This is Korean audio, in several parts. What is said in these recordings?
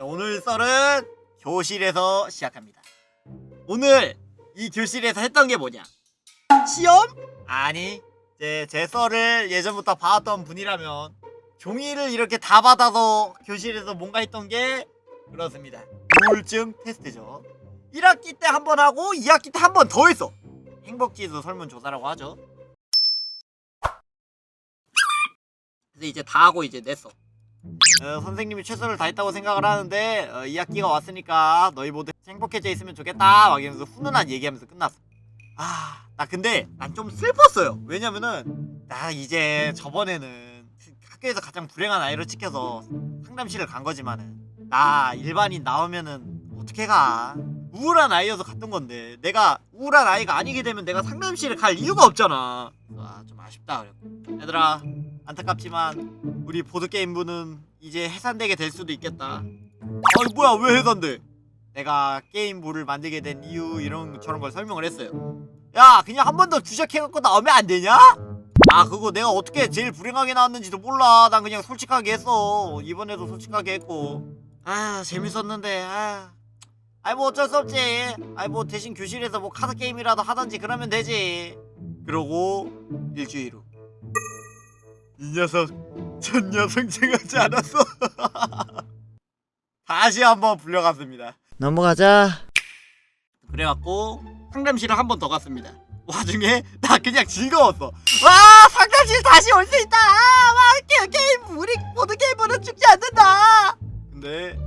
자, 오늘 썰은 교실에서 시작합니다. 오늘 이 교실에서 했던 게 뭐냐? 시험? 아니, 이제 제 썰을 예전부터 봐왔던 분이라면 종이를 이렇게 다 받아서 교실에서 뭔가 했던 게 그렇습니다. 우울증 테스트죠. 1학기 때 한 번 하고 2학기 때 한 번 더 했어. 행복지수 설문조사라고 하죠. 그래서 이제 다 하고 이제 냈어. 어, 선생님이 최선을 다했다고 생각을 하는데 어, 2학기가 왔으니까 너희 모두 행복해져 있으면 좋겠다. 막 이러면서 훈훈한 얘기하면서 끝났어. 아 나 근데 난 좀 슬펐어요. 왜냐면은 나 이제 저번에는 학교에서 가장 불행한 아이로 찍혀서 상담실을 간 거지만은 나 일반인 나오면은 어떻게 가? 우울한 아이여서 갔던 건데 내가 우울한 아이가 아니게 되면 내가 상담실에 갈 이유가 없잖아. 아 좀 아쉽다. 그래 얘들아 안타깝지만 우리 보드게임부는 이제 해산되게 될 수도 있겠다. 아니 뭐야? 왜 해산돼? 내가 게임부를 만들게 된 이유 이런 저런 걸 설명을 했어요. 야 그냥 한 번 더 주작해갖고 나오면 안 되냐? 아 그거 내가 어떻게 제일 불행하게 나왔는지도 몰라. 난 그냥 솔직하게 했어. 이번에도 솔직하게 했고. 아 재밌었는데 아. 아이 뭐 어쩔 수 없지. 아이 뭐 대신 교실에서 뭐 카드 게임이라도 하던지 그러면 되지. 그러고 일주일 후 이 녀석 전혀 성장하지 않았어 다시 한번 불려갔습니다 넘어가자. 그래갖고 상담실을 한 번 더 갔습니다. 와중에 나 그냥 즐거웠어. 와 상담실 다시 올 수 있다. 와 게, 게임 우리 모두 게임으로 죽지 않는다. 근데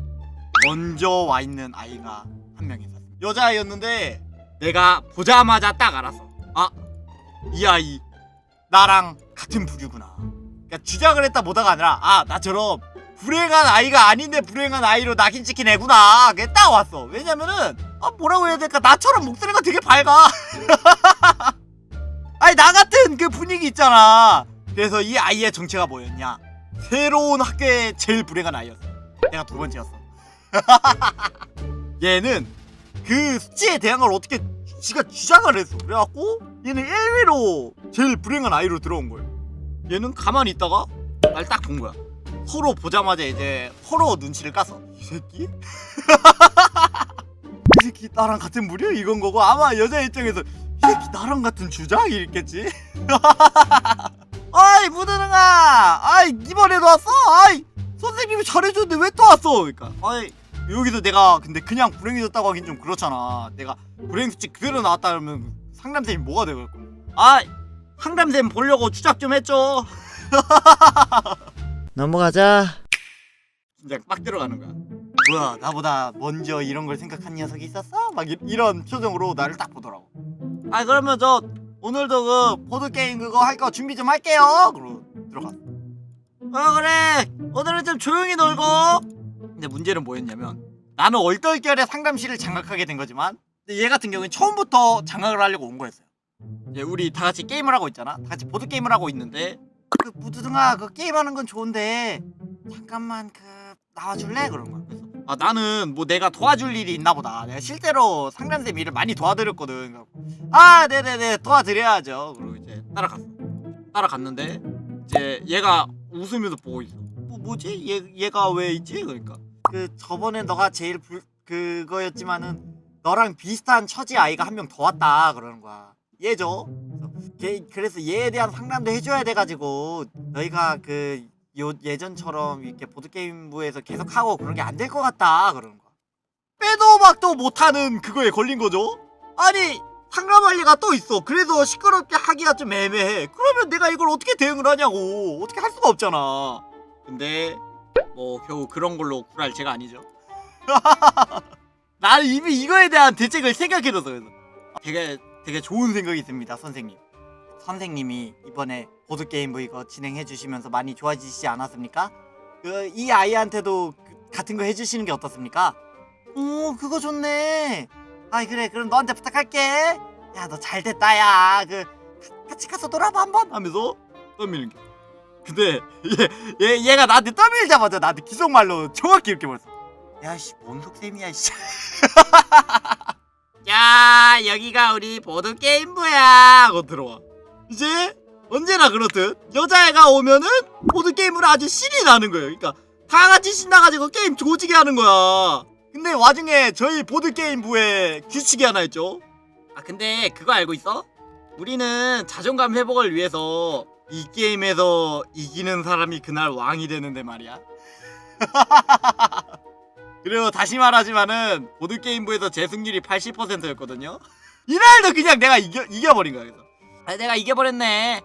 먼저 와 있는 아이가 한 명 있었어. 여자아이였는데 내가 보자마자 딱 알았어. 아 이 아이 나랑 같은 부류구나. 그러니까 주작을 했다 보다가 아니라 아 나처럼 불행한 아이가 아닌데 불행한 아이로 낙인 찍힌 애구나. 그게 딱 왔어. 왜냐면은 아 뭐라고 해야 될까? 나처럼 목소리가 되게 밝아. 아니 나 같은 그 분위기 있잖아. 그래서 이 아이의 정체가 뭐였냐? 새로운 학교의 제일 불행한 아이였어. 내가 두 번째였어. 얘는 그 숙제에 대한 걸 어떻게 지가 주장을 했어. 그래갖고 얘는 1위로 제일 불행한 아이로 들어온 거예요. 얘는 가만히 있다가 날 딱 본 거야. 서로 보자마자 이제 서로 눈치를 깠어. 이 새끼? 이 새끼 나랑 같은 무려 이건 거고 아마 여자 입장에서 이 새끼 나랑 같은 주작 이랬겠지. 아이 무드능아, 아이 이번에도 왔어. 아이 선생님이 잘해줬는데 왜 또 왔어? 그러니까 아이 여기서 내가 근데 그냥 불행해졌다고 하긴 좀 그렇잖아. 내가 불행 수치 그대로 나왔다 그러면 상담쌤이 뭐가 되겠고? 아 상담쌤 보려고 주작 좀 했죠. 넘어가자. 진짜 빡 들어가는 거야. 뭐야 나보다 먼저 이런 걸 생각한 녀석이 있었어? 막 이, 이런 표정으로 나를 딱 보더라고. 아 그러면 저 오늘도 그 보드 게임 그거 할 거 준비 좀 할게요. 그러고 들어갔어. 어 그래 오늘은 좀 조용히 놀고. 근데 문제는 뭐였냐면 나는 얼떨결에 상담실을 장악하게 된 거지만 근데 얘 같은 경우는 처음부터 장악을 하려고 온 거였어요. 우리 다 같이 게임을 하고 있잖아. 다 같이 보드 게임을 하고 있는데 그 무드등아 그 게임하는 건 좋은데 잠깐만 그 나와줄래 그런 거야. 그래서 아 나는 뭐 내가 도와줄 일이 있나 보다. 내가 실제로 상담쌤 일을 많이 도와드렸거든. 아 네네네 도와드려야죠. 그리고 이제 따라갔어. 따라갔는데 이제 얘가 웃으면서 보고 있어. 뭐 뭐지? 얘 얘가 왜 있지? 그러니까 그 저번에 너가 제일 불 그거였지만은 너랑 비슷한 처지 아이가 한 명 더 왔다 그러는 거야. 얘죠. 그래서 얘에 대한 상담도 해줘야 돼가지고 너희가 그 요 예전처럼 이렇게 보드 게임부에서 계속 하고 그런 게 안 될 것 같다 그러는 거야. 빼도 박도 못하는 그거에 걸린 거죠. 아니 상담할 리가 또 있어. 그래서 시끄럽게 하기가 좀 애매해. 그러면 내가 이걸 어떻게 대응을 하냐고. 어떻게 할 수가 없잖아. 근데 뭐 겨우 그런 걸로 굴할 제가 아니죠. 나는 이미 이거에 대한 대책을 생각해둬서 그래서 되게 되게 좋은 생각이 있습니다, 선생님. 선생님이 이번에 보드 게임부 이거 진행해 주시면서 많이 좋아지시지 않았습니까? 그 이 아이한테도 그- 같은 거 해주시는 게 어떻습니까? 오 그거 좋네. 아이 그래 그럼 너한테 부탁할게. 야 너 잘 됐다 야. 그 가- 같이 가서 놀아봐 한번 하면서 떠미는 게. 근데 얘, 얘 얘가 나한테 떠밀자마자 나한테 기속말로 정확히 이렇게 말했어. 야씨 뭔 속셈이야 씨. 야 여기가 우리 보드 게임부야 하고 들어와. 이제 언제나 그렇듯 여자애가 오면은 보드 게임을 아주 신이 나는 거예요. 그러니까 다 같이 신나가지고 게임 조지게 하는 거야. 근데 와중에 저희 보드게임부에 규칙이 하나 있죠. 아 근데 그거 알고 있어? 우리는 자존감 회복을 위해서 이 게임에서 이기는 사람이 그날 왕이 되는데 말이야. 그리고 다시 말하지만은 보드게임부에서 제 승률이 80%였거든요. 이날도 그냥 내가 이겨, 이겨버린 거야. 그래서. 아, 내가 이겨버렸네.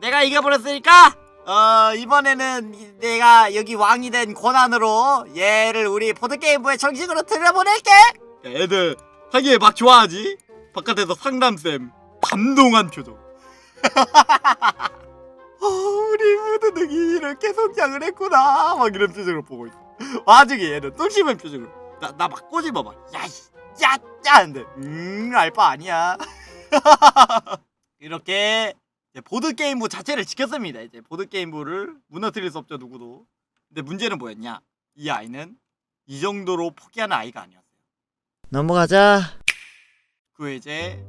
내가 이겨버렸으니까 어 이번에는 이- 내가 여기 왕이 된 권한으로 얘를 우리 보드게임부에 정식으로 들여보낼게. 애들 하기에 막 좋아하지. 바깥에서 상담쌤 감동한 표정. 어, 우리 무드등이 이렇게 성장을 했구나. 막 이런 표정으로 보고 있어. 와중에 얘는 또 심한 표정으로 나 나 막 꼬집어 봐. 야, 이- 야, 야, 근데 음 알바 아니야. 이렇게 이제 보드 게임부 자체를 지켰습니다. 이제 보드 게임부를 무너뜨릴 수 없죠 누구도. 근데 문제는 뭐였냐? 이 아이는 이 정도로 포기하는 아이가 아니었어요. 넘어가자. 그 이제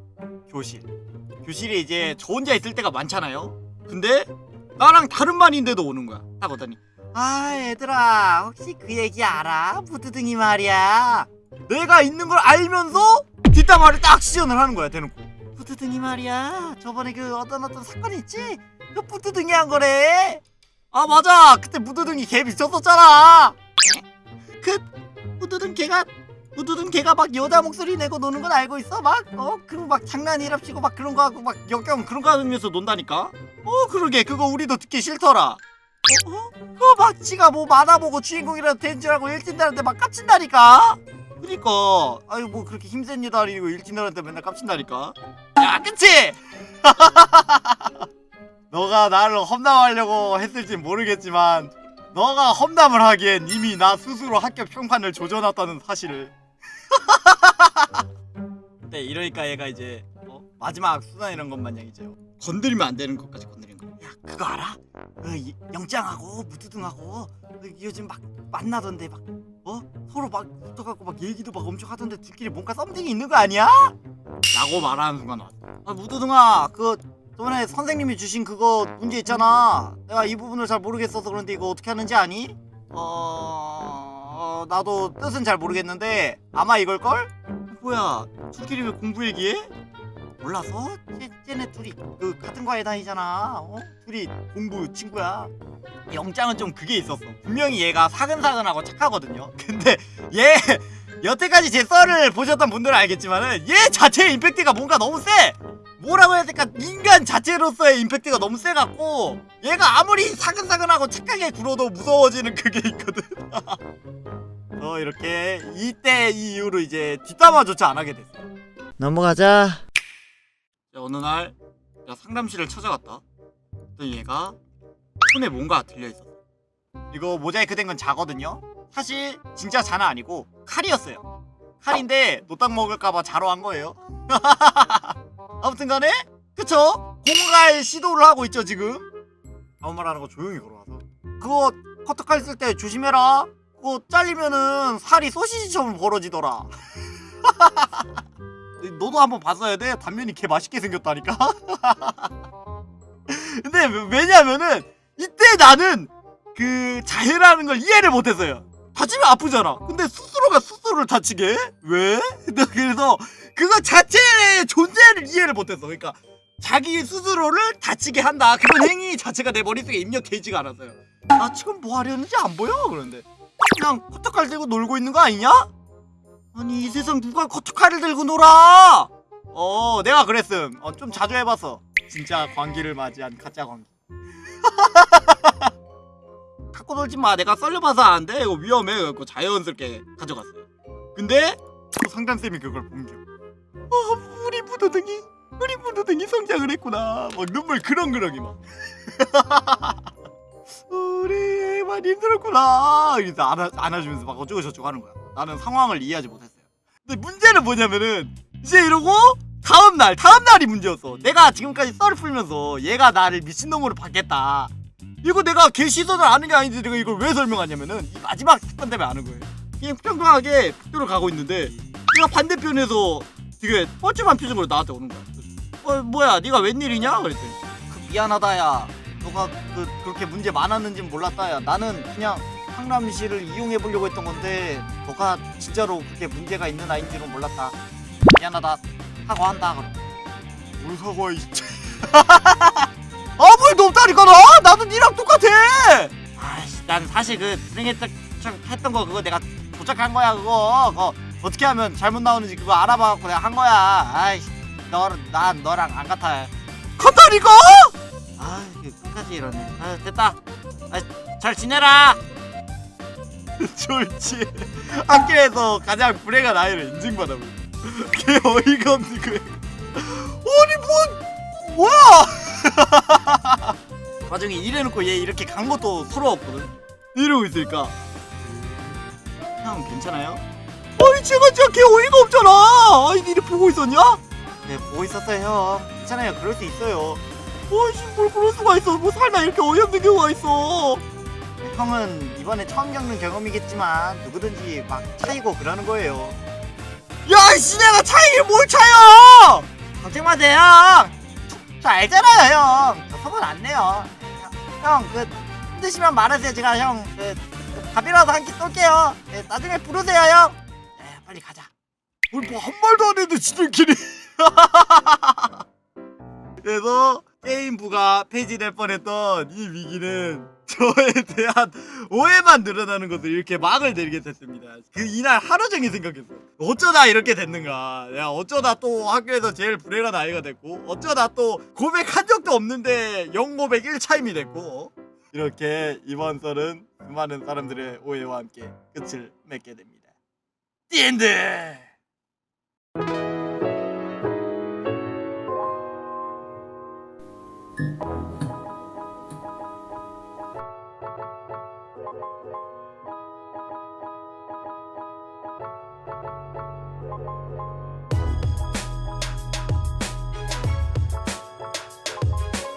교실. 교실에 이제 저 혼자 있을 때가 많잖아요. 근데 나랑 다른 반인데도 오는 거야. 딱 오더니 아 얘들아 혹시 그 얘기 알아? 부드등이 말이야. 내가 있는 걸 알면서 뒷담화를 딱 시전을 하는 거야 대놓고. 부드등이 말이야. 저번에 그 어떤 어떤 사건 있지? 그 부드등이 한 거래. 아 맞아. 그때 부드등이 개 미쳤었잖아. 그 부드등 걔가 우두둔 걔가 막 여자 목소리 내고 노는 건 알고 있어? 막 어? 그리고 막 장난이랍시고 막 그런 거 하고 막 역경 그런 거 하면서 논다니까? 어 그러게 그거 우리도 듣기 싫더라 어? 어? 지가 뭐 만화 보고 주인공이라도 된 줄 알고 일진들한테 막 깝친다니까? 그니까 아유 뭐 그렇게 힘센 일도 아니고 일진들한테 맨날 깝친다니까 야 그치? 너가 나를 험담하려고 했을진 모르겠지만 너가 험담을 하기엔 이미 나 스스로 합격 평판을 조져놨다는 사실을 네 이러니까 얘가 이제 어? 마지막 수단이란 것 마냥 이제 건드리면 안 되는 것까지 야 그거 알아? 그 이- 영장하고 무두등하고 그 요즘 막 만나던데 막 어? 서로 막 붙어갖고 막 얘기도 막 엄청 하던데 둘끼리 뭔가 썸띵이 있는 거 아니야? 라고 말하는 순간 왔어 아 무두등아 그 저번에 선생님이 주신 그거 문제 있잖아 내가 이 부분을 잘 모르겠어서 그런데 이거 어떻게 하는지 아니? 어... 어, 나도 뜻은 잘 모르겠는데 아마 이걸걸? 뭐야 둘끼리 왜 공부 얘기해? 몰라서? 쟤, 쟤네 둘이 그 같은 과에 다니잖아. 어? 둘이 공부 친구야. 영장은 좀 그게 있었어. 분명히 얘가 사근사근하고 착하거든요. 근데 얘 여태까지 제 썰을 보셨던 분들은 알겠지만은 얘 자체의 임팩트가 뭔가 너무 세! 뭐라고 해야 될까? 인간 자체로서의 임팩트가 너무 세갖고 얘가 아무리 사근사근하고 착하게 굴어도 무서워지는 그게 있거든. 어 이렇게 이때 이 이후로 이제 뒷담화조차 안 하게 됐어요 넘어가자. 자, 어느 날 내가 상담실을 찾아갔다. 그랬더니 얘가 손에 뭔가 들려 있었어. 이거 모자이크 된 건 자거든요. 사실 진짜 자는 아니고 칼이었어요. 칼인데 노딱 먹을까봐 자로 한 거예요. 아무튼간에 그쵸? 공갈 시도를 하고 있죠 지금. 아무 말 안 하고 조용히 걸어와서 그거 커터칼 쓸 때 조심해라. 그거 잘리면은 살이 소시지처럼 벌어지더라. 너도 한번 봤어야 돼. 단면이 개 맛있게 생겼다니까. 근데 왜냐면은 이때 나는 그 자해라는 걸 이해를 못했어요. 다치면 아프잖아. 근데 스스로가 스스로를 다치게 해? 왜? 나 그래서 그거 자체의 존재를 이해를 못했어. 그러니까 자기 스스로를 다치게 한다. 그런 행위 자체가 내 머릿속에 입력되지가 않았어요. 아 지금 뭐 하려는지 안 보여? 그런데 그냥 코터칼 들고 놀고 있는 거 아니냐? 아니 이 세상 누가 커터칼을 들고 놀아? 어 내가 그랬음. 어, 좀 자주 해봤어 진짜 광기를 맞이한 가짜 광기. 갖고 놀지 마. 내가 썰려봐서 아는데 이거 위험해. 그래갖고 자연스럽게 가져갔어요 근데 또 상담쌤이 그걸 본겨. 어 우리 무도등이 우리 무도등이 성장을 했구나. 막 눈물 그렁그렁이 막. 우리 많이 힘들었구나. 그래서 안아, 안아주면서 막 어쩌고 저쩌고 하는 거야 나는 상황을 이해하지 못했어요. 근데 문제는 뭐냐면은 이제 이러고 다음 날 다음 날이 문제였어. 내가 지금까지 썰을 풀면서 얘가 나를 미친놈으로 봤겠다. 이거 내가 걔 시선을 아는 게 아닌데 내가 이걸 왜 설명하냐면은 이 마지막 사건 때문에 아는 거예요. 그냥 평평하게 학교를 가고 있는데 얘가 반대편에서 되게 뻘쭘한 표정으로 나한테 오는 거야. 어 뭐야 네가 웬일이냐? 그랬더니 그 미안하다 야. 너가 그 그렇게 문제 많았는지 몰랐다 야. 나는 그냥 상남시를 이용해 보려고 했던 건데 너가 진짜로 그게 문제가 있는 아이인지는 몰랐다. 미안하다. 사과한다. 그럼. 뭘 사과해 진짜. 아무리 높다니까 나 나도 니랑 똑같아. 아씨 난 사실 그 불행했던 했던 거 그거 내가 도착한 거야 그거 그거 어떻게 하면 잘못 나오는지 그거 알아봐갖고 내가 한 거야. 아이씨 너난 너랑 안 같아. 같다니까? 아 이게 끝까지 이러네. 아 됐다. 아, 잘 지내라. 좋지. 학교에서 가장 불행한 아이를 인증받아 보. 걔 어이가 없는 거야. 아니 뭐 뭐야? 나중에 이래놓고 얘 이렇게 간 것도 서러웠거든. 이러고 있으니까 형 괜찮아요? 아니 제가 진짜 걔 어이가 없잖아. 아니 니네 보고 있었냐? 네 보고 있었어요 형. 괜찮아요. 그럴 수 있어요. 아이씨 뭘 그럴 수가 있어. 뭐 살다 이렇게 어이없는 경우가 있어. 형은 이번에 처음 겪는 경험이겠지만 누구든지 막 차이고 그러는 거예요. 야, 씨 내가 차이를 뭘 차요? 걱정 마세요. 저, 저 알잖아요, 형. 저 소문 안 내요. 형, 그 힘드시면 말하세요. 제가 형, 그, 그 밥이라도 한 끼 쏠게요. 네, 나중에 부르세요, 형. 네, 빨리 가자. 우리 뭐한 말도 안 했는데 지들끼리. 그래서 게임부가 폐지될 뻔했던 이 위기는 저에 대한 오해만 늘어나는 것을 이렇게 막을 내리게 됐습니다. 그 이날 하루 종일 생각했어. 어쩌다 이렇게 됐는가. 야 어쩌다 또 학교에서 제일 불행한 아이가 됐고 어쩌다 또 고백한 적도 없는데 영고백 1차임이 됐고 이렇게 이번 썰은 수많은 사람들의 오해와 함께 끝을 맺게 됩니다. 디엔드! Bye.